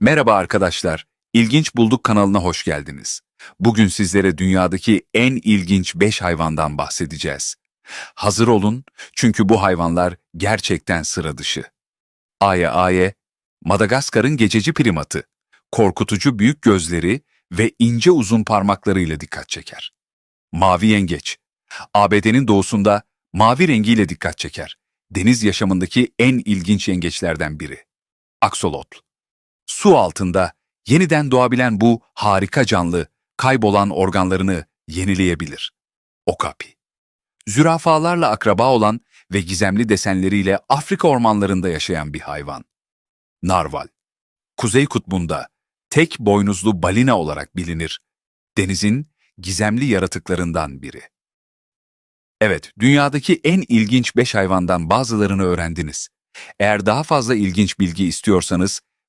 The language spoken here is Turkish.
Merhaba arkadaşlar, İlginç Bulduk kanalına hoş geldiniz. Bugün sizlere dünyadaki en ilginç 5 hayvandan bahsedeceğiz. Hazır olun çünkü bu hayvanlar gerçekten sıra dışı. Aye aye, Madagaskar'ın geçici primatı, korkutucu büyük gözleri ve ince uzun parmaklarıyla dikkat çeker. Mavi yengeç, ABD'nin doğusunda mavi rengiyle dikkat çeker. Deniz yaşamındaki en ilginç yengeçlerden biri. Aksolot, Su altında yeniden doğabilen bu harika canlı, kaybolan organlarını yenileyebilir. Okapi. Zürafalarla akraba olan ve gizemli desenleriyle Afrika ormanlarında yaşayan bir hayvan. Narval. Kuzey kutbunda tek boynuzlu balina olarak bilinir. Denizin gizemli yaratıklarından biri. Evet, dünyadaki en ilginç 5 hayvandan bazılarını öğrendiniz. Eğer daha fazla ilginç bilgi istiyorsanız